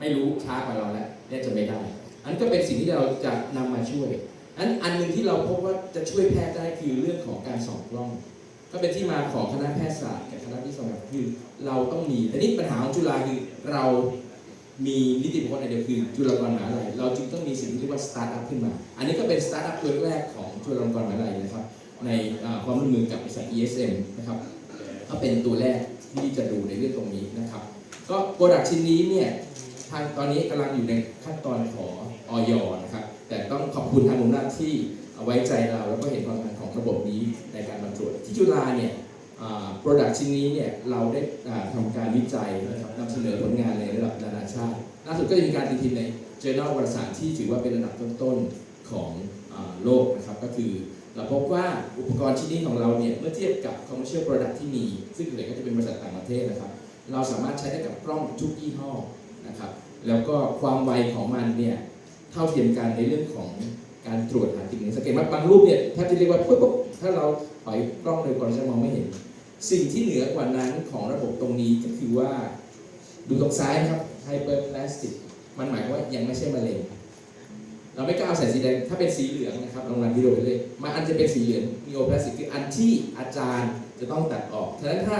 ไม่รู้ช้ากว่าเราแล้วเนี่ยจะไม่ได้ อันนก็เป็นสิ่งที่เราจะนำมาช่วยอันอันหนึ่งที่เราพบว่าจะช่วยแพทย์ได้คือเรื่องของการส่องกล้อง ก็เป็นที่มาของคณะแพทยศาสตร์กับคณะวิศวกรรมคือเราต้องมีแต่นี่ปัญหาของจุฬาคือเรามีนิติบุคคลอันเดียวคือจุฬาลงกรณ์มหาวิทยาลัยเราจึงต้องมีสิ่งที่เรียกว่าสตาร์ทอัพขึ้นมา อันนี้ก็เป็นสตาร์ทอัพตัวแรกของจุฬาลงกรณ์มหาวิทยาลัยนะครับ ในความร่วมมือกับบริษัท ESM นะครับก็เป็นตัวแรกที่จะดูในเรื่องตรงนี้นะครับ ก็โปรดักชิ้นนี้เนี่ย ทางตอนนี้กำลังอยู่ในขั้นตอนขอออยนะครับ แต่ต้องขอบคุณทางมูลนาที่ไว้ใจเราแล้วก็เห็นความสำคัญของระบบนี้ในการบรรจุที่จุฬาเนี่ยโปรดักชิ้นนี้เนี่ยเราได้อ่าทำการวิจัยนะครับนำเสนอผลงานในระดับนานาชาติล่าสุดก็จะมีการตีพิมพ์ใน Journal วารสารที่ถือว่าเป็นระดับต้นๆของอโลกนะครับก็คือเราพบว่าอุปกรณ์ชิ้นนี้ของเราเนี่ยเมื่อเทียบกับ commercial product ที่มี ซึ่งส่วนใหญ่ก็จะเป็นบริษัทต่างประเทศนะครับ เราสามารถใช้ได้กับกล้องทุกยี่ห้อ นะครับแล้วก็ความไวของมันเนี่ยเท่าเทียมกันในเรื่องของการตรวจหาสิ่งสังเกตว่าบางรูปเนี่ยแทบจะเรียกว่าปุ๊บปุ๊บถ้าเราถอยกล้องโดยก่อนจะมองไม่เห็น สิ่งที่เหนือกว่านั้นของระบบตรงนี้ก็คือว่า ดูตรงซ้ายนะครับไฮเปอร์พลาสติกมันหมายความว่ายังไม่ใช่มะเร็งเราไม่กล้าเอาใส่สีแดงถ้าเป็นสีเหลืองนะครับลองรันวิดีโอไปเลยมันอันจะเป็นสีเหลืองมีโอพลาสติกคืออันที่อาจารย์จะต้องตัดออกฉะนั้นถ้า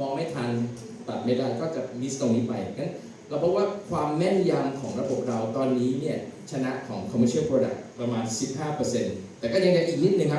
มองไม่ทัน ตัดไม่ได้ก็จะมิสตรงนี้ไปงั้นเราพบว่าความแม่นยำของระบบเราตอนนี้เนี่ยชนะของ commercial product ประมาณ 15%แต่ก็ยังจะอีกนิดนึงครับ